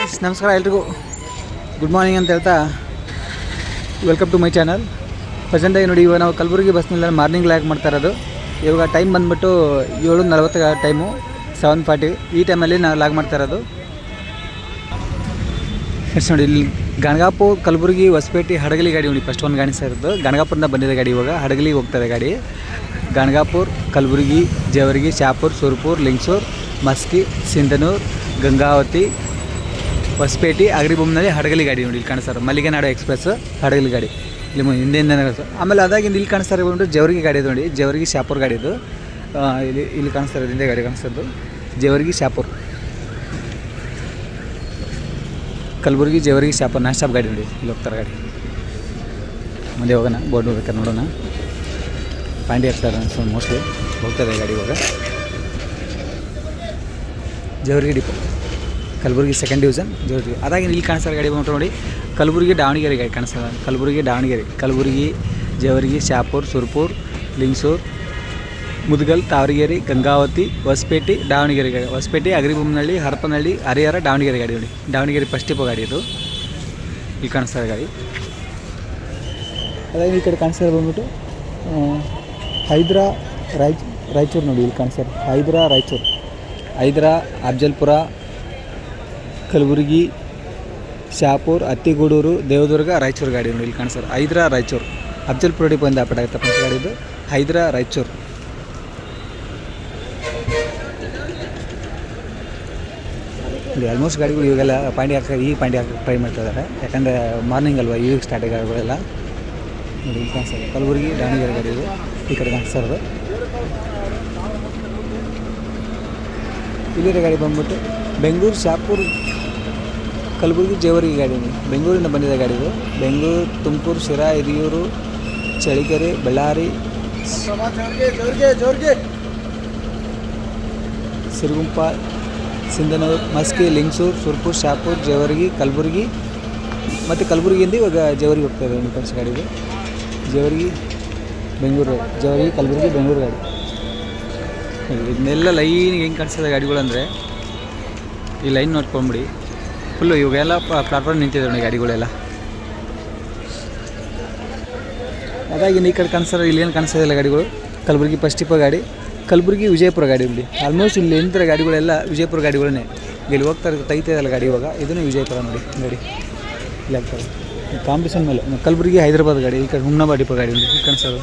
Friends ನಮಸ್ಕಾರ ಎಲ್ರಿಗೂ. Good morning ಅಂತ ಹೇಳ್ತಾ ವೆಲ್ಕಮ್ ಟು ಮೈ ಚಾನಲ್ ಪ್ರೆಸೆಂಟಾಗಿ ನೋಡಿ, ಇವಾಗ ನಾವು ಕಲಬುರಗಿ ಬಸ್ ನಿಲ್ದಾಣ ಮಾರ್ನಿಂಗ್ ಲ್ಯಾಕ್ ಮಾಡ್ತಾ ಇರೋದು. ಇವಾಗ ಟೈಮ್ ಬಂದುಬಿಟ್ಟು ಏಳು ನಲ್ವತ್ತು ಟೈಮು ಸೆವೆನ್ ಫಾರ್ಟಿ ಈ ಟೈಮಲ್ಲಿ ನಾವು ಲಾಗ್ ಮಾಡ್ತಾ ಇರೋದು. ಫ್ರೆಂಡ್ಸ್ ನೋಡಿ, ಇಲ್ಲಿ ಗಣಗಾಪುರ್ ಕಲಬುರಗಿ ಹೊಸಪೇಟೆ ಹಡಗಲಿ ಗಾಡಿ ನೋಡಿ ಫಸ್ಟ್ ಒಂದು ಗಾಡಿ ಇರೋದು. ಗಣಗಾಪುರದಿಂದ ಬಂದಿದೆ ಗಾಡಿ ಇವಾಗ. ಹಡಗಲಿಗೆ ಹೋಗ್ತದೆ ಗಾಡಿ. ಗಣಗಾಪುರ್, ಕಲಬುರಗಿ, ಜೇವರ್ಗಿ, ಶಾಪುರ್, ಸುರ್ಪುರ್, ಲಿಂಗ್ಸೂರ್, ಮಸ್ಕಿ, ಸಿಂಧನೂರ್, ಗಂಗಾವತಿ ಹೊಸಪೇಟೆ ಅಗ್ರಿಬೊಮ್ಮನಲ್ಲಿ ಹಡಗಲಿ ಗಾಡಿ ನೋಡಿ, ಇಲ್ಲಿ ಕಾಣಿಸ್ತಾರೆ ಮಲ್ಲಿಗೆನಾಡು ಎಕ್ಸ್ಪ್ರೆಸ್, ಹಡಗಲಿ ಗಾಡಿ. ಇಲ್ಲಿ ಹಿಂದೆಯಿಂದ ಆಮೇಲೆ ಅದಾಗಿಂದ ಇಲ್ಲಿ ಕಾಣಿಸ್ತಾರೆ ಬಂದು ಜವರಿಗೆ ಗಾಡಿ ನೋಡಿ. ಜವರಿಗೆ ಶಾಪುರ್ ಗಾಡಿ ಇದು. ಇಲ್ಲಿ ಇಲ್ಲಿ ಕಾಣಿಸ್ತಾರೆ ಹಿಂದೆ ಗಾಡಿ ಕಾಣಿಸ್ತದ್ದು ಜವರಿಗೆ ಶಾಪುರ್. ಕಲಬುರಗಿ ಜವರಿಗೆ ಶಾಪುರ್ ನಾ ಶಾಪ್ ಗಾಡಿ ನೋಡಿ. ಇಲ್ಲಿ ಹೋಗ್ತಾರೆ ಗಾಡಿ. ಮುಂದೆ ಹೋಗೋಣ, ಬೋರ್ಡ್ ನೋಡ್ಬೇಕಾರೆ ನೋಡೋಣ. ಪಾಂಡಿ ಹಾಕ್ತಾರೆ ಅನ್ಸೋ ಮೋಸ್ಟ್ಲಿ. ಹೋಗ್ತಾರೆ ಗಾಡಿ ಇವಾಗ. ಜವರಿಗೆ depot. Kalaburagi second division Jevargi ಅದಾಗಿ ಇಲ್ಲಿ ಕಾಣಿಸ್ತಾರೆ ಗಾಡಿ ಬಂದ್ಬಿಟ್ಟು ನೋಡಿ, ಕಲಬುರಗಿ, ದಾವಣಗೆರೆ ಗಾಡಿ ಕಾಣಿಸ್ತದೆ ಕಲಬುರಗಿ, ದಾವಣಗೆರೆ. ಕಲಬುರಗಿ, ಜವರಿಗಿ, ಶಾಪುರ್, ಸುರ್ಪುರ್, ಲಿಂಗ್ಸೂರ್, ಮುದ್ಗಲ್, ತಾವರಗೇರಿ, ಗಂಗಾವತಿ, ಹೊಸಪೇಟೆ, ದಾವಣಗೆರೆ ಗಾಡಿ. ಹೊಸಪೇಟೆ ಅಗ್ರಿಬೊಮ್ಮನಹಳ್ಳಿ ಹರಪನಹಳ್ಳಿ, ಹರಿಹರ, ದಾವಣಗೆರೆ ಗಾಡಿ ನೋಡಿ. ದಾವಣಗೆರೆ ಡಿಪೋ ಗಾಡಿ ಇದು. ಇಲ್ಲಿ ಕಾಣಿಸ್ತಾರೆ ಗಾಡಿ. ಅದಾಗಿ ಈ ಕಡೆ ಕಾಣಿಸ್ತಾರೆ ಬಂದ್ಬಿಟ್ಟು ಹೈದ್ರಾ, ರಾಯ್, ರಾಯಚೂರು ನೋಡಿ ಇಲ್ಲಿ ಕಾಣಿಸ್ತಾರೆ ಹೈದ್ರಾ, ರಾಯಚೂರು. ಹೈದ್ರಾ, ಅಫ್ಜಲ್ಪುರ ಕಲಬುರಗಿ, ಶಾಪುರ್, ಅತ್ತಿಗೂಡೂರು, ದೇವದುರ್ಗ, ರಾಯಚೂರು ಗಾಡಿ ಇಲ್ಲಿ ಕಾಣಿಸ್ತಾರೆ ಹೈದ್ರಾ, ರಾಯಚೂರು. ಅಬ್ದುಲ್ ಪುರಡಿ ಬಂದ ಆಪೇಟ್ ಆಗುತ್ತೆ ಫಸ್ಟ್ ಗಾಡಿದು ಹೈದ್ರಾ, ರಾಯಚೂರು. ಆಲ್ಮೋಸ್ಟ್ ಗಾಡಿಗಳು ಇವಾಗೆಲ್ಲ ಪಾಂಡಿ ಈ ಪಾಂಡಿ ಹಾಕಿ ಟ್ರೈ ಮಾಡ್ತಾ ಇದ್ದಾರೆ ಯಾಕಂದರೆ ಮಾರ್ನಿಂಗ್ ಅಲ್ವಾ ಈಗ ಸ್ಟಾರ್ಟ್ ಗಾಡಿಗಳೆಲ್ಲ ನೋಡಿ ಇಲ್ಲಿ ಕಾಣಿಸ್ತಾರೆ ಕಲಬುರಗಿ, ದಾವಣಗೆರೆ ಗಾಡಿ ಇದು ಈ ಕಡೆ ಕಾಣಿಸ್ತಾ ಇರೋದು ಇಲ್ಲಿರೋ ಗಾಡಿ ಬಂದ್ಬಿಟ್ಟು ಬೆಂಗಳೂರು, ಶಾಪುರ್ ಕಲಬುರಗಿ ಜೇವರ್ಗಿ ಗಾಡಿ ಇದು. ಬೆಂಗಳೂರಿಂದ ಬಂದಿದೆ ಗಾಡಿ ಇದು. ಬೆಂಗಳೂರು, ತುಮಕೂರು, ಶಿರಾ, ಹಿರಿಯೂರು ಚಳಿಕೆರೆ ಬಳ್ಳಾರಿ ಸಿರುಗುಂಪ, ಸಿಂಧನೂರು, ಮಸ್ಕಿ, ಲಿಂಗ್ಸೂರು, ಸುರ್ಪುರ್, ಶಾಪುರ್, ಜೇವರ್ಗಿ, ಕಲಬುರಗಿ. ಮತ್ತು ಕಲಬುರಗಿಯಿಂದ ಇವಾಗ ಜೇವರ್ಗಿ ಹೋಗ್ತಾ ಇದೆ ಗಾಡಿ ಇದು. ಜೇವರ್ಗಿ, ಬೆಂಗಳೂರು, ಜೇವರ್ಗಿ, ಕಲಬುರಗಿ, ಬೆಂಗಳೂರು ಗಾಡಿ. ಇದನ್ನೆಲ್ಲ ಲೈನಿಗೆ ಹೆಂಗೆ ಕಾಣಿಸ್ತದೆ ಗಾಡಿಗಳಂದರೆ, ಈ ಲೈನ್ ನೋಡ್ಕೊಂಬಿಡಿ. ಫುಲ್ಲು ಇವಾಗೆಲ್ಲ ಪ್ಲಾಟ್ಫಾರ್ಮ್ ನಿಂತಿದೆ ನೋಡಿ ಗಾಡಿಗಳೆಲ್ಲ. ಅದಾಗಿ ಈ ಕಡೆ ಕಾಣಿಸ್ತಾರೆ, ಇಲ್ಲಿ ಏನು ಕಾಣಿಸ್ತಾ ಗಾಡಿಗಳು? ಕಲಬುರಗಿ ಫಸ್ಟ್ ಗಾಡಿ, ಕಲಬುರಗಿ ವಿಜಯಪುರ ಗಾಡಿ ಇಲ್ಲಿ ಆಲ್ಮೋಸ್ಟ್ ಇಲ್ಲಿ ನಿಂತಿರೋ ಗಾಡಿಗಳೆಲ್ಲ ವಿಜಯಪುರ ಗಾಡಿಗಳನ್ನೇ. ಇಲ್ಲಿ ಹೋಗ್ತಾ ಇರೋದು ತೆಗಿತಾ ಇದಲ್ಲ ಗಾಡಿ ಇವಾಗ, ಇದನ್ನು ವಿಜಯಪುರ ನೋಡಿ, ಗಾಡಿ. ಇಲ್ಲಿ ಆಗ್ತಾರೆ ಕಾಂಪಿಟೇಷನ್ ಮೇಲೆ ಕಲಬುರಗಿ ಹೈದರಾಬಾದ್ ಗಾಡಿ, ಈ ಕಡೆ ಹುಮ್ನಾಬಾದ್ ಡಿಪೋ ಗಾಡಿ ಇಲ್ಲಿ ಇಲ್ಲಿ ಕಾಣಿಸೋದು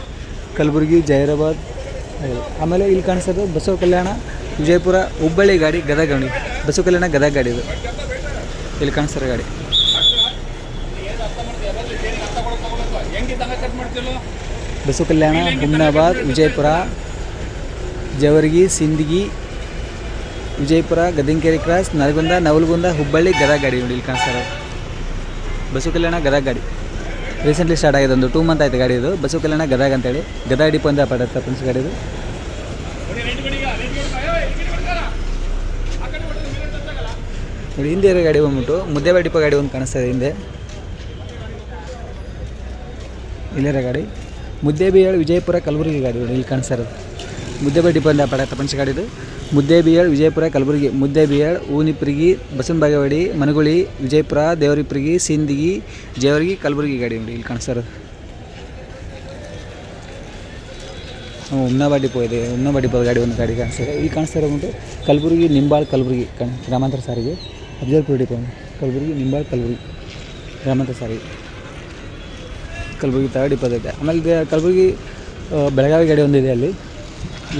ಕಲಬುರಗಿ ಜೈರಾಬಾದ್ ಆಮೇಲೆ ಇಲ್ಲಿ ಕಾಣಿಸೋದು ಬಸವ ಕಲ್ಯಾಣ, ವಿಜಯಪುರ, ಹುಬ್ಬಳ್ಳಿ ಗಾಡಿ ಗದಗ ಗಾಡಿ ಬಸವ ಕಲ್ಯಾಣ ಗದಗ ಗಾಡಿ ಇದು. ಇಲ್ಲಿ ಕಾಣಿಸ್ತಾರೆ ಗಾಡಿ. ಬಸು ಕಲ್ಯಾಣ ಹುಮ್ನಾಬಾದ್ ವಿಜಯಪುರ, ಜವರ್ಗಿ, ಸಿಂದಗಿ, ವಿಜಯಪುರ ಗದಿಂಕೇರಿ ಕ್ರಾಸ್, ನರಗುಂದ, ನವಲಗುಂದ, ಹುಬ್ಬಳ್ಳಿ, ಗದಗ ಗಾಡಿ ನೋಡಿ, ಇಲ್ಲಿ ಕಾಣಿಸ್ತಾರೆ ಬಸವ ಕಲ್ಯಾಣ ಗದಗ ಗಾಡಿ. ರೀಸೆಂಟ್ಲಿ ಸ್ಟಾರ್ಟ್ ಆಗಿದೆ ಒಂದು ಟೂ ಮಂತ್ ಆಯಿತು ಗಾಡಿ ಇದು. ಬಸು ಕಲ್ಯಾಣ ಗದಗ ಅಂತೇಳಿ. ಗದಗ ಡಿಪೋ ಅಂತ ಪಡತ್ತೆ ಫ್ರೆಂಡ್ಸ್ ಗಾಡಿ ಇದು. ನೋಡಿ, ಹಿಂದೆ ಇರೋ ಗಾಡಿ ಬಂದ್ಬಿಟ್ಟು, ಮುದ್ದೇಬಾಯಿ ಡಿಪೋ ಗಾಡಿ ಒಂದು ಕಾಣಿಸ್ತಾ ಇದೆ ಹಿಂದೆ. ಇಲ್ಲಿರೋ ಗಾಡಿ. ಮುದ್ದೇಬಿಯಾಳ್ ವಿಜಯಪುರ ಕಲಬುರಗಿ ಗಾಡಿ ನೋಡಿ, ಇಲ್ಲಿ ಕಾಣಿಸ್ತಾ ಇರೋದು. ಮುದ್ದೇಬಾಯಿ ಡಿಪೋ ಅಂತ ಪಡ ಗಾಡಿ ಇದು. ಮುದ್ದೇಬಿಯಾಳ್ ವಿಜಯಪುರ ಕಲಬುರಗಿ ಮುದ್ದೇಬಿಯಳ್ ಊನಿಪ್ರಿಗಿ ಬಸವನ ಬಾಗೇವಾಡಿ ಮನಗುಳಿ, ವಿಜಯಪುರ, ದೇವರಿಪ್ರಿಗಿ, ಸಿಂದಗಿ, ಜೇವರ್ಗಿ, ಕಲಬುರಗಿ ಗಾಡಿ ನೋಡಿ, ಇಲ್ಲಿ ಕಾಣಿಸ್ತಾ ಇರೋದು. ಹ್ಞೂ ಉಮ್ನಾಬಾದ್ ಡಿಪೋ ಇದೆ ಉಮ್ನಾಬಾದ್ ಡಿಪೋ ಗಾಡಿ ಒಂದು ಗಾಡಿ ಕಾಣಿಸ್ತಾರೆ ಇಲ್ಲಿ ಕಾಣಿಸ್ತಾ ಇರೋದು ಕಲಬುರಗಿ, ನಿಂಬಾಳ್ ಕಲಬುರಗಿ ಕಣ್ ಗ್ರಾಮಾಂತರ ಸಾರಿಗೆ. ಅಫ್ಜಲ್ಪುರ ಡಿಪೋ ಕಲಬುರಗಿ, ನಿಂಬಾಳ್, ಕಲಬುರಗಿ. ಗ್ರಾಮಾಂತರ ಸಾರಿ. ಕಲಬುರಗಿ ತರ್ಡ್ ಡಿಪೋ ಇದೆ ಆಮೇಲೆ ಕಲಬುರಗಿ ಬೆಳಗಾವಿ ಗಾಡಿ ಒಂದಿದೆ ಅಲ್ಲಿ.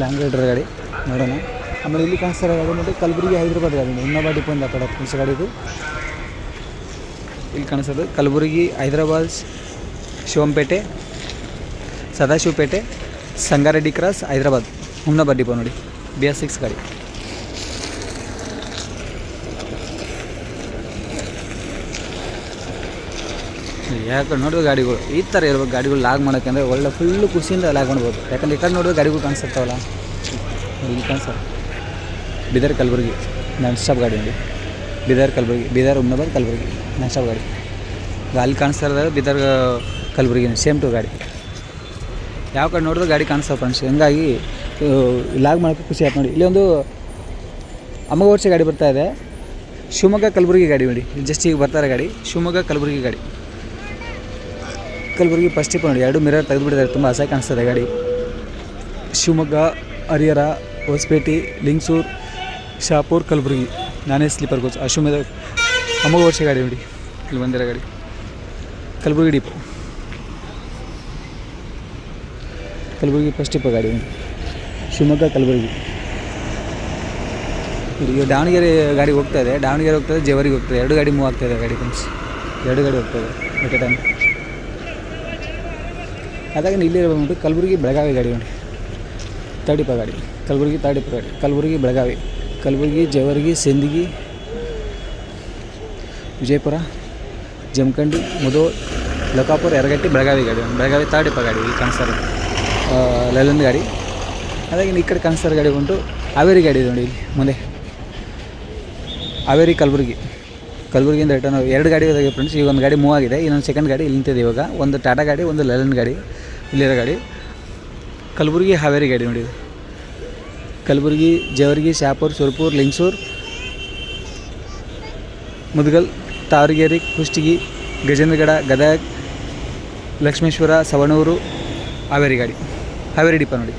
ಲಾಂಗ್ ರೈಡರ್ ಗಾಡಿ. ನೋಡೋಣ. ಆಮೇಲೆ ಇಲ್ಲಿ ಕಾಣಿಸ್ತಾರೆ ಗಾಡಿ ಮತ್ತು ಕಲಬುರಗಿ ಹೈದರಾಬಾದ್ ಗಾಡಿ ಇನ್ನೊಬ್ಬ ಡಿಪೋ ಇಂದ ಕಡೆ ಫ್ರೆಂಡ್ಸ್ ಗಾಡಿ ಇದು. ಇಲ್ಲಿ ಕಾಣಿಸೋದು. ಕಲಬುರಗಿ, ಹೈದರಾಬಾದ್ ಶಿವಂಪೇಟೆ ಸದಾಶಿವಪೇಟೆ, ಸಂಗಾರೆಡ್ಡಿ ಕ್ರಾಸ್ ಹೈದರಾಬಾದ್. ಹುಮ್ನಾಬಾದ್ ಡಿಪೋ ನೋಡಿ. ಬಿ ಎಸ್ ಸಿಕ್ಸ್ ಗಾಡಿ. ಯಾಕೆ ನೋಡಿದ್ರೆ ಗಾಡಿಗಳು, ಈ ಥರ ಇರ್ಬೇಕು ಗಾಡಿಗಳು ಲಾಗ್ ಮಾಡೋಕ್ಕೆ ಅಂದರೆ ಒಳ್ಳೆ ಫುಲ್ಲು ಖುಷಿಯಿಂದ ಲಾಗ್ ಮಾಡ್ಬೋದು. ಯಾಕಂದ್ರೆ ಈ ಕಡೆ ನೋಡಿದ್ರೆ ಗಾಡಿಗಳು ಕಾಣಿಸ್ತಾವಲ್ಲ ಇಲ್ಲಿ ಕಾಣಿಸ್ತಾರೆ ಬೀದರ್, ಕಲಬುರ್ಗಿ, ನಾನ್ ಸ್ಟಾಪ್ ಗಾಡಿ ನೋಡಿ ಬೀದರ್, ಕಲಬುರ್ಗಿ, ಬೀದರ್ ಉಮ್ನಾಬಾದ್ ಕಲಬುರ್ಗಿ, ನಾನ್ ಸ್ಟಾಪ್ ಗಾಡಿ. ಅಲ್ಲಿ ಕಾಣಿಸ್ತಾ ಇರೋದಾಗ ಬೀದರ್ ಕಲಬುರಗಿ ಸೇಮ್ ಟು ಗಾಡಿ. ಯಾವ ಕಡೆ ನೋಡಿದ್ರೆ ಗಾಡಿ ಕಾಣಿಸ್ತಾವೆ ಫ್ರೆಂಡ್ಸ್ ಹಂಗಾಗಿ ಲಾಗ್ ಮಾಡೋಕ್ಕೆ ಖುಷಿ ಆಯ್ತು ನೋಡಿ. ಇಲ್ಲಿ ಒಂದು ಅಮ್ಮಗ ಗಾಡಿ ಬರ್ತಾ ಇದೆ. ಶಿವಮೊಗ್ಗ, ಕಲಬುರ್ಗಿ ಗಾಡಿ ನೋಡಿ. ಜಸ್ಟ್ ಈಗ ಬರ್ತಾರೆ ಗಾಡಿ. ಶಿವಮೊಗ್ಗ, ಕಲಬುರ್ಗಿ ಗಾಡಿ. ಕಲಬುರಗಿ ಫಸ್ಟ್ ಟಿಪ್ ನೋಡಿ ಎರಡು ಮಿರರ್ ತೆಗೆದುಬಿಟ್ಟಿದ್ದಾರೆ. ತುಂಬ ಅಸಹ್ಯ ಕಾಣಿಸ್ತದೆ ಗಾಡಿ. ಶಿವಮೊಗ್ಗ, ಹರಿಹರ, ಹೊಸಪೇಟೆ, ಲಿಂಗಸೂರು, ಶಾಪೂರ್, ಕಲಬುರಗಿ. ನಾನೇ ಸ್ಲೀಪರ್ ಕೋಚ್ ಅಶ್ವಮೇಧ ಅಮೋಘ ವರ್ಷ ಗಾಡಿ ನೋಡಿ. ಇಲ್ಲಿ ಬಂದಿರೋ ಗಾಡಿ. ಕಲಬುರಗಿ ಡಿಪೋ ಕಲಬುರಗಿ ಫಸ್ಟ್ ಟಿಪ್ಪ ಗಾಡಿ ನೋಡಿ. ಶಿವಮೊಗ್ಗ, ಕಲಬುರಗಿ. ಈಗ ದಾವಣಗೆರೆ ಗಾಡಿ ಹೋಗ್ತಾ ಇದೆ. ದಾವಣಗೆರೆ ಹೋಗ್ತದೆ ಹೋಗ್ತಾ ಇದೆ. ಎರಡು ಗಾಡಿ ಮೂವ್ ಇದೆ ಗಾಡಿ ಫ್ರೆಂಡ್ಸ್ ಎರಡು ಗಾಡಿ ಹೋಗ್ತಾ ಇದೆ. ಎಟ್ ಟೈಮ್ ಅದಾಗ ಇಲ್ಲಿ ಬಂದ್ಬಿಟ್ಟು ಕಲಬುರಗಿ ಬೆಳಗಾವಿ ಗಾಡಿ ನೋಡಿ ತಾಡಿಪ ಗಾಡಿ. ಕಲಬುರಗಿ ತಾಡಿಪ ಗಾಡಿ. ಕಲಬುರಗಿ ಬೆಳಗಾವಿ. ಕಲಬುರಗಿ, ಜೇವರ್ಗಿ, ಸಿಂದಗಿ, ವಿಜಯಪುರ, ಜಮಖಂಡಿ ಮುದೋಳ್ ಲೋಕಾಪುರ ಎರಗಟ್ಟಿ ಬೆಳಗಾವಿ ಗಾಡಿ ಬೆಳಗಾವಿ ತಾಡಿಪ ಗಾಡಿ ಇಲ್ಲಿ ಕಾಣಿಸ್ತಾರೆ ಲಲನ್ ಗಾಡಿ. ಅದಾಗಿ ಈ ಕಡೆ ಕಾಣಿಸ್ತಾರೆ ಗಾಡಿ ಬಂದು ಹಾವೇರಿ ಗಾಡಿ ನೋಡಿ ಇಲ್ಲಿ ಮುಂದೆ. ಹಾವೇರಿ, ಕಲಬುರಗಿ. ಕಲಬುರಗಿಯಿಂದ ರಿಟರ್ನ್ ಎರಡು ಗಾಡಿ ಇದಾವೆ ಫ್ರೆಂಡ್ಸ್ ಈಗ ಒಂದು ಗಾಡಿ ಮೂವ್ ಆಗಿದೆ. ಇನ್ನೊಂದು ಸೆಕೆಂಡ್ ಗಾಡಿ ಇಲ್ಲಿ ನಿಂತಿದೆ ಇವಾಗ. ಒಂದು ಟಾಟಾ ಗಾಡಿ, ಒಂದು ಲಲನ್ ಗಾಡಿ. ಇಲ್ಲಿರೋ ಗಾಡಿ. ಕಲಬುರ್ಗಿ ಹಾವೇರಿ ಗಾಡಿ ನೋಡಿ ಕಲಬುರ್ಗಿ, ಜೇವರ್ಗಿ, ಶಾಪೂರ್, ಸುರ್ಪುರ್, ಲಿಂಗ್ಸೂರ್, ಮುದಗಲ್, ತಾವರಗೇರಿ, ಕುಷ್ಟಗಿ, ಗಜೇಂದ್ರಗಡ, ಗದಗ, ಲಕ್ಷ್ಮೇಶ್ವರ, ಸವಣೂರು, ಹಾವೇರಿ ಗಾಡಿ. ಹಾವೇರಿ ಡಿಪ ನೋಡಿ.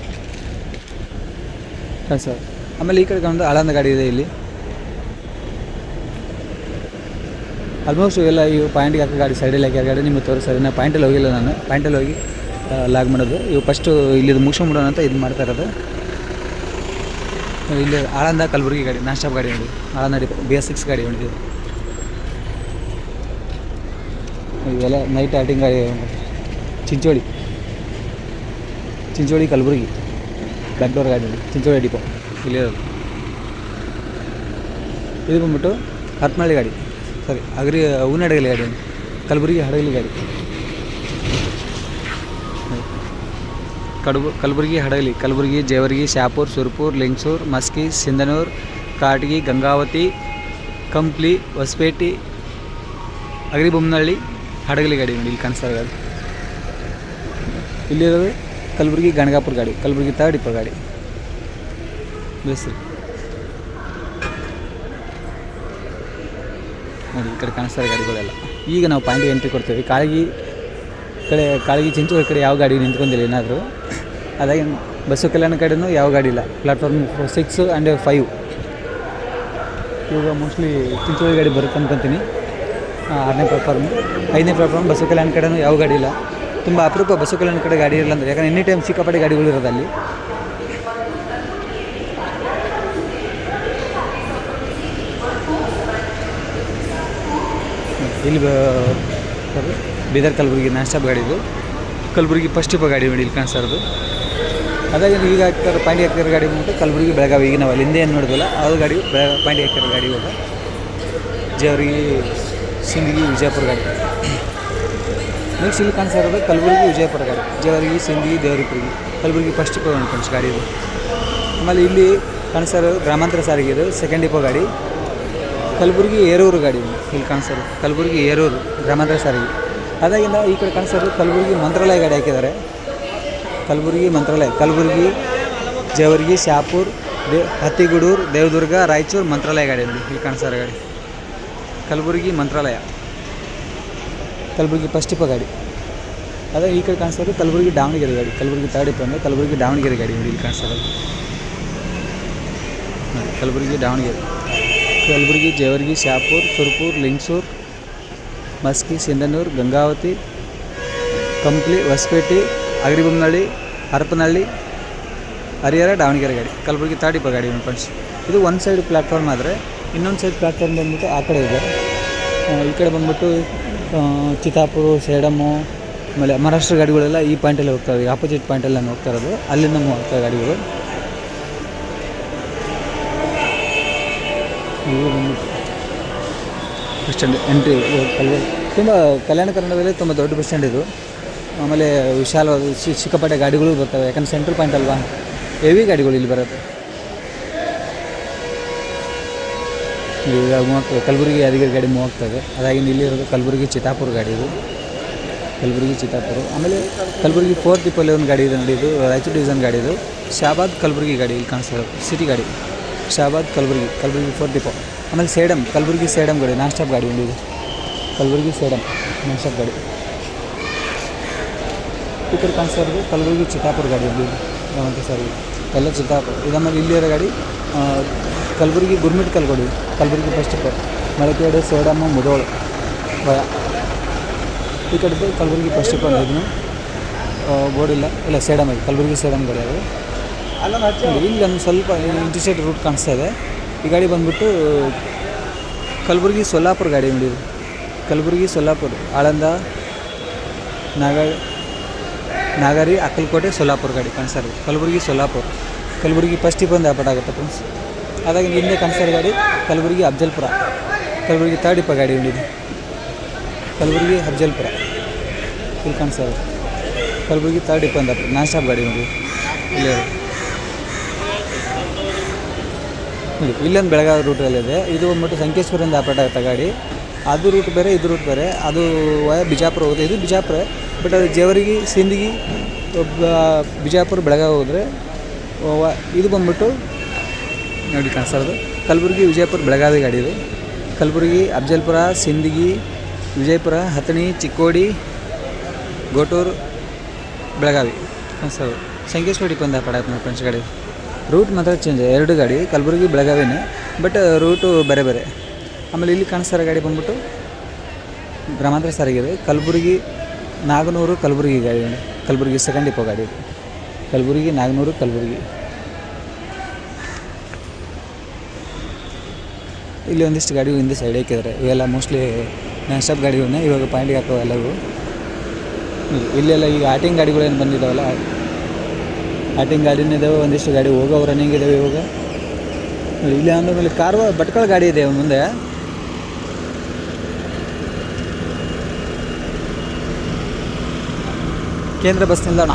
ಹಾಂ, ಸರ್. ಆಮೇಲೆ ಈ ಕಡೆ ಒಂದು ಆಳಂದ ಗಾಡಿ ಇದೆ ಇಲ್ಲಿ. ಆಲ್ಮೋಸ್ಟ್ ಇವೆಲ್ಲ ಈ ಪಾಯಿಂಟ್ಗೆ ಹಾಕೋ ಗಾಡಿ ಸೈಡಲ್ಲಿ ಹಾಕಿ ಗಾಡಿ ನಿಮಗೆ ತೋರಿಸ್ತಾರೆ ನಾನು ಪಾಯಿಂಟಲ್ಲಿ ಹೋಗಿಲ್ಲ ನಾನು. ಪಾಯಿಂಟಲ್ಲಿ ಹೋಗಿ ಲಾಗ್ ಮಾಡೋದು. ಇವು ಫಸ್ಟು ಇಲ್ಲಿದು ಮುಗಿಸ್ಕೊಂಬಿಡೋಣ ಅಂತ ಇದು ಮಾಡ್ತಾ ಇರೋದು. ಇಲ್ಲಿ ಆಳಂದ ಕಲಬುರಗಿ ಗಾಡಿ, ನಾನ್ ಗಾಡಿ ನೋಡಿ. ಆಳಂದ ಬಿ ಎಸ್ ಸಿಕ್ಸ್ ಗಾಡಿ ಹೊಂಡಿದೆ ಇವೆಲ್ಲ ನೈಟ್ ಆಟಿಂಗ್ ಗಾಡಿ. ಚಿಂಚೋಳಿ. ಚಿಂಚೋಳಿ ಕಲಬುರಗಿ. ಬ್ಯಾಂಗ್ಳೂರ್ ಗಾಡಿ ಚಿಂಚೋಳಿ ಡಿಪೋ. ಇಲ್ಲಿರೋದು ಇದು ಬಂದ್ಬಿಟ್ಟು ಹತ್ಮಳ್ಳಿ ಗಾಡಿ. ಸಾರಿ ಅಗ್ರಿ ಹೂನಡಗಲಿ ಗಾಡಿ. ಕಲಬುರಗಿ ಹಡಗಲಿ ಗಾಡಿ. ಕಡುಬು ಕಲಬುರಗಿ ಹಡಗಲಿ. ಕಲಬುರಗಿ, ಜೇವರ್ಗಿ ಶಾಪುರ್ ಸುರ್ಪುರ್, ಲಿಂಗಸೂರ್, ಮಸ್ಕಿ, ಸಿಂಧನೂರು, ಕಾಟಗಿ, ಗಂಗಾವತಿ, ಕಂಪ್ಲಿ, ಹೊಸಪೇಟೆ, ಅಗ್ರಿಬೊಮ್ಮನಹಳ್ಳಿ ಹಡಗಲಿ ಗಾಡಿ ನೋಡಿ, ಇಲ್ಲಿ ಕಾಣಿಸ್ತಾ ಗಾಡಿ ಇಲ್ಲಿರೋದು ಕಲಬುರಗಿ ಗಣಗಾಪುರ ಗಾಡಿ, ಕಲಬುರಗಿ ತರ್ಡ್ ಇಪ್ಪ ಗಾಡಿ. ನೋಡಿ, ಈ ಕಡೆ ಕಾಣಿಸ್ತಾರೆ ಗಾಡಿಗಳೆಲ್ಲ. ಈಗ ನಾವು ಪಾಯಿಂಟಿಗೆ ಎಂಟ್ರಿ ಕೊಡ್ತೀವಿ. ಕಾಳಗಿ ಕಡೆ ಕಾಳಗಿ ಚಿಂಚೋಳಿ ಕಡೆ ಯಾವ ಗಾಡಿ ನಿಂತ್ಕೊಂಡಿಲ್ಲ ಏನಾದರೂ? ಅದಾಗಿ ಬಸ್ಸು ಕಲ್ಯಾಣ ಕಡೆನೂ ಯಾವ ಗಾಡಿ ಇಲ್ಲ. ಪ್ಲಾಟ್ಫಾರ್ಮ್ ಸಿಕ್ಸ್ ಆ್ಯಂಡ್ ಫೈವ್ ಇವಾಗ ಮೋಸ್ಟ್ಲಿ ಚಿಂಚೋಳಿ ಗಾಡಿ ಬರುತ್ತೆ ಅನ್ಕೊತೀನಿ. ಆ, ಆರನೇ ಪ್ಲಾಟ್ಫಾರ್ಮ್ ಐದನೇ ಪ್ಲಾಟ್ಫಾರ್ಮ್ ಬಸ್ಸು ಕಲ್ಯಾಣ ಕಡೆನೂ ಯಾವ ಗಾಡಿ ಇಲ್ಲ. ತುಂಬ ಅಪರೂಪ ಬಸ್ಸು ಕಲ್ಯಾಣ ಕಡೆ ಗಾಡಿ ಇರಲ್ಲ ಅಂದರೆ. ಯಾಕಂದ್ರೆ ಎನಿ ಟೈಮ್ ಸಿಕ್ಕಾಪಟ್ಟೆ ಗಾಡಿಗಳು ಇರೋದು ಅಲ್ಲಿ. ಇಲ್ಲಿ? ಬೀದರ್ ಕಲಬುರಗಿ ನಾನ್ ಸ್ಟಾಪ್ ಗಾಡಿ ಇದು. ಕಲಬುರಗಿ ಫಸ್ಟ್ ಇಪ್ಪ ಗಾಡಿ ಇಲ್ಲಿ ಕಾಣಿಸ್ತಾ ಇರೋದು. ಅದಾಗಿ ಈಗ ಹಾಕ್ತಾರೆ ಪಾಂಡಿ ಹಾಕ್ತಾರೆ ಗಾಡಿ ಬಂದ್ಬಿಟ್ಟು ಕಲಬುರಗಿ ಬೆಳಗಾವಿ. ಈಗ ನಾವು ಹಿಂದೆ ಏನು ನೋಡಿದ್ವಲ್ಲ ಅದು ಗಾಡಿ ಬೆಳ ಪಾಂಡಿ ಹಾಕ್ತಾರೆ ಗಾಡಿ ಇವಾಗ. ಜೇವರಿಗೆ ಸಿಂದಗಿ ವಿಜಯಪುರ ಗಾಡಿ. ನೆಕ್ಸ್ಟ್ ಇಲ್ಲಿ ಕಾಣಿಸ್ತಾ ಇರೋದು ಕಲಬುರಗಿ ವಿಜಯಪುರ ಗಾಡಿ. ಜೇವರ್ಗಿ ಸಿಂದಗಿ ದೇವರಿಪುರಿಗೆ ಕಲಬುರಗಿ ಫಸ್ಟ್ ಫ್ರೆಂಡ್ಸ್ ಗಾಡಿ ಇದು. ಆಮೇಲೆ ಇಲ್ಲಿ ಕಾಣಿಸ್ತಾ ಇರೋದು ಗ್ರಾಮಾಂತರ ಸಾರಿಗೆ ಇದು ಸೆಕೆಂಡ್ ಡಿಪೋ ಗಾಡಿ. ಕಲಬುರಗಿ ಏರೂರು ಗಾಡಿ. ಇಲ್ಲಿ ಇರೋದು. ಕಲಬುರಗಿ ಏರೂರು, ಗ್ರಾಮಾಂತರ ಸಾರಿಗೆ. ಅದಾಗಿಂದ ಈ ಕಡೆ ಕಾಣಿಸೋದು ಕಲಬುರಗಿ ಮಂತ್ರಾಲಯ ಗಾಡಿ ಹಾಕಿದ್ದಾರೆ. ಕಲಬುರಗಿ ಮಂತ್ರಾಲಯ. ಕಲಬುರಗಿ, ಜೇವರ್ಗಿ, ಶಾಪುರ್, ದೇ, ಹತ್ತಿಗೂಡೂರು, ದೇವದುರ್ಗ, ರಾಯಚೂರು ಮಂತ್ರಾಲಯ ಗಾಡಿ ನೋಡಿ ಇಲ್ಲಿ ಕಾಣಿಸೋ ಗಾಡಿ. ಕಲಬುರಗಿ ಮಂತ್ರಾಲಯ. ಕಲಬುರಗಿ ಟಿಪ್ಪ ಗಾಡಿ. ಅದೇ ಈ ಕಡೆ ಕಾಣಿಸೋದು ಕಲಬುರಗಿ ದಾವಣಗೆರೆ ಗಾಡಿ. ಕಲಬುರಗಿ ತರ್ಡ್ ಇಪ್ಪ ಅಂದರೆ ಕಲಬುರಗಿ ದಾವಣಗೆರೆ ಗಾಡಿ ಇಲ್ಲಿ ಕಾಣಿಸೋದು ನೋಡಿ ಕಲಬುರಗಿ ದಾವಣಗೆರೆ. ಕಲಬುರಗಿ, ಜೇವರ್ಗಿ, ಶಾಪುರ್, ಸುರ್ಪುರ್, ಲಿಂಗಸೂರ್, ಮಸ್ಕಿ, ಸಿಂಧನೂರು, ಗಂಗಾವತಿ, ಕಂಪ್ಲಿ, ಹೊಸಪೇಟೆ ಅಗ್ರಿಬೊಮ್ಮನಹಳ್ಳಿ ಹರಪನಹಳ್ಳಿ, ಹರಿಹರ, ದಾವಣಗೆರೆ ಗಾಡಿ, ಕಲಬುರಗಿ ತಾಡಿಪ ಗಾಡಿ ಫ್ರೆಂಡ್ಸ್ ಇದು ಒಂದು ಸೈಡ್ ಪ್ಲ್ಯಾಟ್ಫಾರ್ಮ್ ಆದರೆ ಇನ್ನೊಂದು ಸೈಡ್ ಪ್ಲಾಟ್ಫಾರ್ಮ್ ಬಂದ್ಬಿಟ್ಟು ಆ ಕಡೆ ಇದೆ. ಈ ಕಡೆ ಬಂದ್ಬಿಟ್ಟು ಚಿತ್ತಾಪುರ ಸೇಡಮ್ಮು ಆಮೇಲೆ ಮಹಾರಾಷ್ಟ್ರ ಗಾಡಿಗಳೆಲ್ಲ ಈ ಪಾಯಿಂಟಲ್ಲಿ ಹೋಗ್ತವೆ ಆಪೋಸಿಟ್ ಪಾಯಿಂಟಲ್ಲಿ ನಾನು ಹೋಗ್ತಾ ಇರೋದು. ಅಲ್ಲಿಂದ ಆಗ್ತವೆ ಗಾಡಿಗಳು. ಬಸ್ ಸ್ಟ್ಯಾಂಡ್ ಎಂಟ್ರಿ ತುಂಬ ಕಲ್ಯಾಣ ಕರ್ನಾಟಕದಲ್ಲಿ ತುಂಬ ದೊಡ್ಡ ಬಸ್ ಸ್ಟ್ಯಾಂಡ್ ಇದು. ಆಮೇಲೆ ವಿಶಾಲವಾದ ಚಿಕ್ಕಪಟ್ಟೆ ಗಾಡಿಗಳು ಬರ್ತವೆ. ಯಾಕಂದ್ರೆ ಸೆಂಟ್ರಲ್ ಪಾಯಿಂಟ್ ಅಲ್ವಾ? ಹೆವಿ ಗಾಡಿಗಳು ಇಲ್ಲಿ ಬರುತ್ತೆ. ಈಗ ಮೂವತ್ತು, ಕಲಬುರಗಿ ಯಾದಗಿರಿ ಗಾಡಿ ಮೂವ್ ಆಗ್ತದೆ ಅದಾಗಿ ಇಲ್ಲಿ ಇರೋದು ಕಲಬುರಗಿ ಚಿತ್ತಾಪುರ ಗಾಡಿ ಇದು. ಕಲಬುರಗಿ ಚಿತ್ತಾಪುರ. ಆಮೇಲೆ ಕಲಬುರಗಿ ಫೋರ್ ಟಿಪ್ಪಲ್ಲಿ ಒಂದು ಗಾಡಿ ಇದೆ ನೋಡಿ ಇದು. ರಾಯಚೂರು ಡಿವಿಷನ್ ಗಾಡಿ ಇದು. ಶಾಬಾದ್ ಕಲಬುರಗಿ ಗಾಡಿ ಇಲ್ಲಿ ಕಾಣಿಸ್ತದೆ ಸಿಟಿ ಗಾಡಿ. ಶಾಬಾದ್ ಕಲಬುರಗಿ ಕಲಬುರಗಿ ಫೋರ್ ದಿಪೋ ಆಮೇಲೆ ಸೇಡಮ್ ಕಲಬುರಗಿ ಸೇಡಮ್ ಗಾಡಿ ನಾನ್ ಸ್ಟಾಪ್ ಗಾಡಿ ಒಂದು ಇದೆ. ಕಲಬುರಗಿ ಸೇಡಮ್ ನಾನ್ ಸ್ಟಾಪ್ ಗಾಡಿ. ಕಡೆ ಕಾಣಿಸ್ತಾ ಇರೋದು ಕಲಬುರಗಿ ಚಿತ್ತಾಪುರ ಗಾಡಿ ಇದೆ ಗಮನಿಸಿ ಸರ್. ಎಲ್ಲ ಚಿತ್ತಾಪುರ. ಇದಾದ್ಮೇಲೆ ಇಲ್ಲಿ ಇರೋ ಗಾಡಿ. ಕಲಬುರಗಿ ಗುರ್ಮಿಟ್ ಕಲ್ಗೊಡಿ. ಕಲಬುರಗಿ ಫಸ್ಟ್ ಮಳಕೇಡು ಸೇಡಮ್ಮ ಮುದೋಳು. ಭಯ. ಈ ಕಡೆ ಕಲಬುರಗಿ ಫಸ್ಟ್ ಇದನ್ನು ಬೋರ್ಡ್ ಇಲ್ಲ. ಇಲ್ಲ ಸೇಡಮ್ ಇದೆ. ಕಲಬುರಗಿ ಸೇಡಮ್ ಗಾಡಿ ಅದು. ಇಲ್ಲಿ ಒಂದು ಸ್ವಲ್ಪ ಇಂಟಿಸೈಡ್ ರೂಟ್ ಕಾಣಿಸ್ತಾ ಇದೆ. ಈ ಗಾಡಿ ಬಂದ್ಬಿಟ್ಟು ಕಲಬುರಗಿ ಸೊಲ್ಲಾಪುರ ಗಾಡಿ ನೋಡಿದ್ರು. ಕಲಬುರಗಿ ಸೊಲ್ಲಾಪುರ ಆಳಂದ ನಾಗ ನಾಗರಿ, ಅಕ್ಕಲಕೋಟೆ ಸೊಲ್ಲಾಪುರ ಗಾಡಿ ಕಾಣಿಸ್ತಾ ಇರೋದು ಕಲಬುರಗಿ ಸೊಲ್ಲಾಪುರ ಕಲಬುರಗಿ ಫಸ್ಟಿಗೆ ಬಂದು ಆಪಟ್ ಆಗುತ್ತೆ ಫ್ರೆಂಡ್ಸ್ ಅದಾಗಿ ಹಿಂದೆ ಕನ್ಸರ್ ಇರೋ ಗಾಡಿ, ಕಲಬುರಗಿ, ಅಫ್ಜಲ್ಪುರ. ಕಲಬುರಗಿ ಇಪ್ಪ ಗಾಡಿ ಉಂಡಿದೆ ಕಲಬುರಗಿ, ಅಫ್ಜಲ್ಪುರ. ಇಲ್ಲಿ ಇರೋದು ಕಲಬುರಗಿ ತರ್ಡಿಪ್ಪ ಅಂತ ನಾನ್ ಸ್ಟಾಪ್ ಗಾಡಿ ಉಂಡಿ ಇಲ್ಲೇ. ನೋಡಿ, ಇಲ್ಲೊಂದು ಬೆಳಗಾವಿ ರೂಟಲ್ಲಿದೆ ಇದು. ಬಂದ್ಬಿಟ್ಟು ಸಂಕೇಶ್ವರಿಂದ ಆಪರೇಟ್ ಆಗುತ್ತೆ ಗಾಡಿ. ಅದು ರೂಟ್ ಬೇರೆ, ಇದು ರೂಟ್ ಬೇರೆ. ಅದು ಬಿಜಾಪುರ ಹೋಗುತ್ತೆ. ಇದು ಬಿಜಾಪುರ. ಬಟ್ ಅದು ಜೇವರ್ಗಿ ಸಿಂದಗಿ ಬಿಜಾಪುರ ಬೆಳಗಾವಿ ಹೋದರೆ ಇದು ಬಂದ್ಬಿಟ್ಟು, ನೋಡಿ ಕಾಣಿಸೋದು ಕಲಬುರಗಿ, ವಿಜಯಪುರ, ಬೆಳಗಾವಿ ಗಾಡಿ ಇದು. ಕಲಬುರಗಿ, ಅಫಜಲ್ಪುರ ಸಿಂದಗಿ ವಿಜಯಪುರ, ಹತ್ತಣಿ, ಚಿಕ್ಕೋಡಿ, ಗೋಟೂರು, ಬೆಳಗಾವಿ. ಕಾಣಿಸೋದು ಇರೋದು. ಬಂದ ಪಡಾಯ್ತು ನಮ್ಮ ಫ್ರೆಂಡ್ಸ್ ಗಾಡಿ. ರೂಟ್ ಮಾತ್ರ ಚೇಂಜ್ ಎರಡು ಗಾಡಿ, ಕಲಬುರಗಿ, ಬೆಳಗಾವಿನೇ. ಬಟ್ ರೂಟು ಬೇರೆ ಬೇರೆ. ಆಮೇಲೆ ಇಲ್ಲಿ ಕಾಣಿಸ್ತಾರೆ ಗಾಡಿ ಬಂದ್ಬಿಟ್ಟು, ಗ್ರಾಮಾಂತರ ಸಾರಿಗೆ ಕಲಬುರಗಿ ನಾಗನೂರು, ಕಲಬುರಗಿ ಗಾಡಿ ಕಲಬುರಗಿ ಸೆಕೆಂಡ್ ಡಿಪೋ ಗಾಡಿ ಕಲಬುರಗಿ, ನಾಗನೂರು, ಕಲಬುರಗಿ. ಇಲ್ಲಿ ಒಂದಿಷ್ಟು ಗಾಡಿ ಹಿಂದೆ ಸೈಡ್ ಹಾಕಿದ್ದಾರೆ. ಇವೆಲ್ಲ ಮೋಸ್ಟ್ಲಿ ನಾನು ಸ್ಟಾಪ್ ಗಾಡಿಗಳನ್ನ ಇವಾಗ ಪಾಯಿಂಟ್ಗೆ ಹಾಕೋ ಎಲ್ಲವೂ. ಇಲ್ಲೆಲ್ಲ ಈಗ ಆಟಿಂಗ್ ಗಾಡಿಗಳೇನು ಬಂದಿದ್ದಾವಲ್ಲ? ಆಟಿಂಗ್ ಗಾಡಿನೂ ಇದಾವೆ, ಒಂದಿಷ್ಟು ಗಾಡಿ ಹೋಗೋ ರನ್ನಿಂಗ್ ಇದ್ದಾವೆ ಇವಾಗ. ಇಲ್ಲಿ ಅಂದ್ರೆ ಕಾರ್ವ ಭಟ್ಕಳ ಗಾಡಿ ಇದೆ ಮುಂದೆ. ಕೇಂದ್ರ ಬಸ್ ನಿಲ್ದಾಣ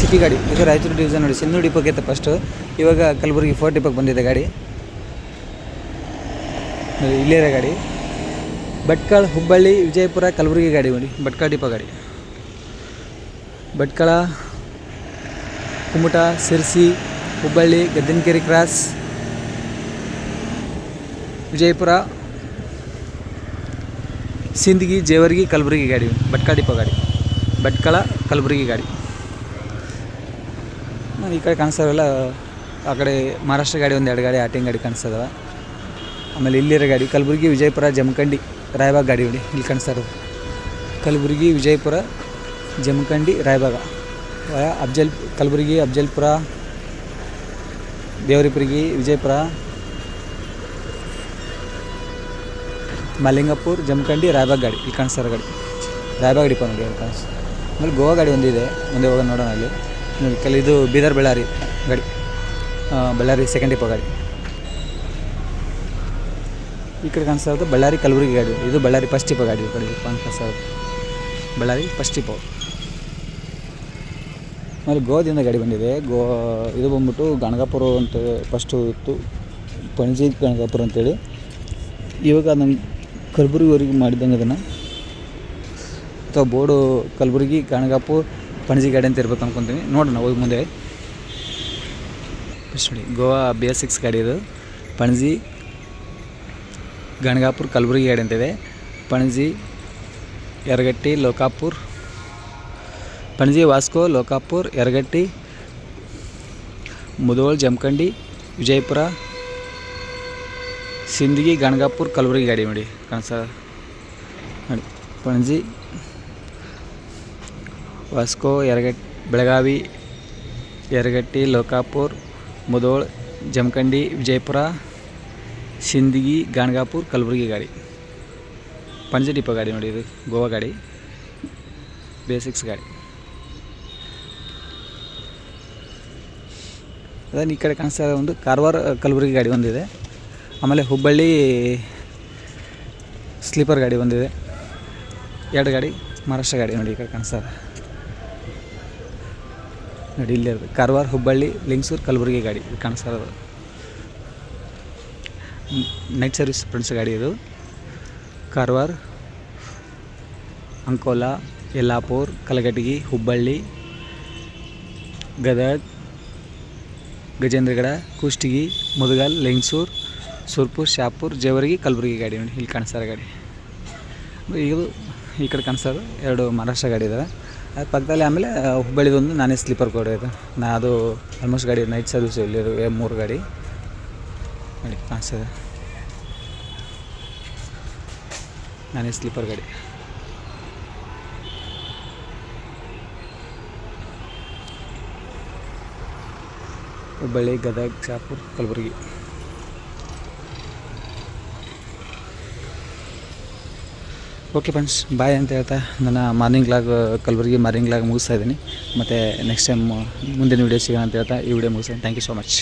ಸಿಟಿ ಗಾಡಿ, ಇದು ರಾಯಚೂರು ಡಿವಿಷನ್ ನೋಡಿ, ಸಿಂಧು ಡಿಪೋಗೆ ಇತ್ತು ಫಸ್ಟು ಇವಾಗ ಕಲಬುರಗಿ ಫೋರ್ ಡಿಪೋಗೆ ಬಂದಿದೆ ಗಾಡಿ. ಇಲ್ಲೇ ಗಾಡಿ. ಭಟ್ಕಳ, ಹುಬ್ಬಳ್ಳಿ, ವಿಜಯಪುರ, ಕಲಬುರಗಿ ಗಾಡಿ ನೋಡಿ, ಭಟ್ಕಳ ಡಿಪೋ ಗಾಡಿ. ಭಟ್ಕಳ, ಕುಮಟ, ಸಿರ್ಸಿ, ಹುಬ್ಬಳ್ಳಿ, ಗದ್ದನಕೆರೆ ಕ್ರಾಸ್ ವಿಜಯಪುರ, ಸಿಂದಗಿ, ಜೇವರ್ಗಿ, ಕಲಬುರಗಿ ಗಾಡಿ, ಭಟ್ಕಳ ಡಿಪೋ ಗಾಡಿ. ಭಟ್ಕಳ ಕಲಬುರಗಿ ಗಾಡಿ. ಈ ಕಡೆ ಕಾಣಿಸ್ತಾವೆಲ್ಲ ಆ ಕಡೆ ಮಹಾರಾಷ್ಟ್ರ ಗಾಡಿ ಒಂದು ಎರಡು ಗಾಡಿ ಆಟಿಂಗ್ ಗಾಡಿ ಕಾಣಿಸ್ತದವ ಆಮೇಲೆ ಇಲ್ಲಿರೋ ಗಾಡಿ, ಕಲಬುರಗಿ ವಿಜಯಪುರ ಜಮಖಂಡಿ, ರಾಯಬಾಗ ಗಾಡಿ ನೋಡಿ, ಇಲ್ಲಿ ಕಾಣಿಸ್ತಾ ಕಲಬುರಗಿ ವಿಜಯಪುರ ಜಮಖಂಡಿ, ರಾಯಬಾಗ. ಅಫ್ಜಲ್, ಕಲಬುರಗಿ, ಅಫ್ಜಲ್ಪುರ, ದೇವರಿಪುರಗಿ, ವಿಜಯಪುರ ಮಲಿಂಗಪುರ್ ಜಮಖಂಡಿ, ರಾಯಬಾಗ ಗಾಡಿ, ಇಲ್ಲಿ ಕಾಣಿಸ್ತಾ ಇರೋ ಗಾಡಿ. ರಾಯಬಾಗ್ ಡಿಪೋ ನೋಡಿ, ಅಲ್ಲಿ ಆಮೇಲೆ ಗೋವಾ ಗಾಡಿ ಒಂದಿದೆ ಮುಂದೆ ಹೋಗೋಣ ನೋಡೋಣ ಅಲ್ಲಿ. ಕೆಲ ಇದು ಬೀದರ್ ಬಳ್ಳಾರಿ ಗಾಡಿ. ಬಳ್ಳಾರಿ ಸೆಕೆಂಡ್ ಡಿಪೋ ಗಾಡಿ. ಈ ಕಡೆ ಕಾಣಿಸ್ತಾ ಬಳ್ಳಾರಿ ಕಲಬುರಗಿ ಗಾಡಿ. ಇದು ಬಳ್ಳಾರಿ ಫಸ್ಟ್ ಟಿಪೋ ಗಾಡಿ ಈ ಕಡೆ ಕಾಣಿಸ್ತಾ ಇರೋದು. ಬಳ್ಳಾರಿ ಫಸ್ಟ್ ಟಿಪೋ ಆಮೇಲೆ ಗೋದಿಂದ ಗಾಡಿ ಬಂದಿದೆ. ಗೋ ಇದು ಬಂದ್ಬಿಟ್ಟು ಗಣಗಾಪುರ ಅಂತ ಫಸ್ಟು ಇತ್ತು. ಪಣಜಿ ಗಣಗಾಪುರ ಅಂತೇಳಿ. ಇವಾಗ ಅದನ್ನು ಕಲಬುರಗಿವರೆಗೆ ಮಾಡಿದಂಗೆ ಅದನ್ನು. ಅಥವಾ ಬೋರ್ಡು ಕಲಬುರಗಿ ಗಣಗಾಪುರ ಪಣಜಿ ಗಾಡಿ ಅಂತ ಇರ್ಬೇಕು ಅನ್ಕೊತೀನಿ. ನೋಡೋಣ, ಹೋಗಿ ಮುಂದೆ. ನೋಡಿ, ಗೋವಾ ಬಿ ಎಸ್ ಸಿಕ್ಸ್ ಗಾಡಿ ಇದು. ಪಣಜಿ, ಗಣಗಾಪುರ, ಕಲಬುರಗಿ ಗಾಡಿ ಅಂತಿದೆ ಪಣಜಿ, ಯರಗಟ್ಟಿ, ಲೋಕಾಪುರ್. ಪಣಜಿ, ವಾಸ್ಕೋ, ಲೋಕಾಪುರ್, ಯರಗಟ್ಟಿ, ಮುದೋಳ್, ಜಮಖಂಡಿ, ವಿಜಯಪುರ, ಸಿಂದಗಿ, ಗಣಗಾಪುರ್, ಕಲಬುರಗಿ ಗಾಡಿ ನೋಡಿ, ಕಾಣಿಸ? ನೋಡಿ, ಪಣಜಿ ವಾಸ್ಕೋ, ಯರಗಟ್ಟಿ, ಬೆಳಗಾವಿ, ಯರಗಟ್ಟಿ, ಲೋಕಾಪುರ್, ಮುದೋಳ್, ಜಮಖಂಡಿ, ವಿಜಯಪುರ, ಸಿಂದಗಿ, ಗಾಣಗಾಪುರ್, ಕಲಬುರಗಿ ಗಾಡಿ. ಪಂಜಡಿಪ ಡಿಪೋ ಗಾಡಿ ನೋಡಿ ಇದು, ಗೋವಾ ಗಾಡಿ. ಬೇಸಿಕ್ಸ್ ಗಾಡಿ. ಅದನ್ನು ಈ ಕಡೆ ಕಾಣಿಸ್ತಾ ಇರೋ ಒಂದು ಕಾರವಾರ, ಕಲಬುರಗಿ ಗಾಡಿ ಒಂದಿದೆ. ಆಮೇಲೆ ಹುಬ್ಬಳ್ಳಿ ಸ್ಲೀಪರ್ ಗಾಡಿ ಒಂದಿದೆ. ಎರಡು ಗಾಡಿ, ಮಹಾರಾಷ್ಟ್ರ ಗಾಡಿ ನೋಡಿ ಈ ಕಡೆ ಕಾಣಿಸ್ತಾ ಇದೆ. ನೋಡಿ, ಇಲ್ಲೇ ಇರೋದು ಕಾರವಾರ, ಹುಬ್ಬಳ್ಳಿ, ಲಿಂಗ್ಸೂರು, ಕಲಬುರಗಿ ಗಾಡಿ ಇದು ಕಾಣಿಸ್ತಾ ಇರೋದು. ನೈಟ್ ಸರ್ವಿಸ್ ಫ್ರೆಂಡ್ಸ್ ಗಾಡಿ ಇದು. ಕಾರವಾರ, ಅಂಕೋಲಾ, ಯಲ್ಲಾಪುರ್, ಕಲಘಟಗಿ, ಹುಬ್ಬಳ್ಳಿ, ಗದಗ್, ಗಜೇಂದ್ರಗಡ, ಕುಷ್ಟಗಿ, ಮುದಗಲ್, ಲಿಂಗ್ಸೂರ್, ಸುರ್ಪುರ್, ಶಾಪುರ್, ಜೇವರ್ಗಿ, ಕಲಬುರಗಿ ಗಾಡಿ ನೋಡಿ, ಇಲ್ಲಿ ಕಾಣಿಸ್ತಾರೆ ಗಾಡಿ. ಇದು ಈ ಕಡೆ ಕಾಣಿಸೋದು ಎರಡು ಮಹಾರಾಷ್ಟ್ರ ಗಾಡಿ ಇದಾವೆ. ಅದು ಪಕ್ಕದಲ್ಲಿ ಆಮೇಲೆ ಹುಬ್ಬಳ್ಳಿದೊಂದು ನಾನೇ ಸ್ಲೀಪರ್ ಕೋಡ್ ನಾ ಅದು ಆಲ್ಮೋಸ್ಟ್ ಗಾಡಿ ನೈಟ್ ಸರ್ವಿಸ್ ಇಲ್ಲಿ ಮೂರು ಗಾಡಿ. ನೋಡಿ, ಕಾಣಿಸ್ತದೆ. ನಾನೇ ಸ್ಲೀಪರ್ ಗಾಡಿ. Hubballi, Gadag, Shahapur, Kalaburagi. Okay friends bye ಅಂತ ಹೇಳ್ತಾ ನನ್ನ morning log Kalaburagi morning log ಮುಗಿಸ್ತಾ ಇದ್ದೀನಿ. ಮತ್ತು ನೆಕ್ಸ್ಟ್ ಟೈಮ್ ಮುಂದಿನ ವೀಡಿಯೋ ಸಿಗೋಣ ಅಂತ ಹೇಳ್ತಾ ಈ ವಿಡಿಯೋ ಮುಗಿಸ್ತೀನಿ. Thank you so much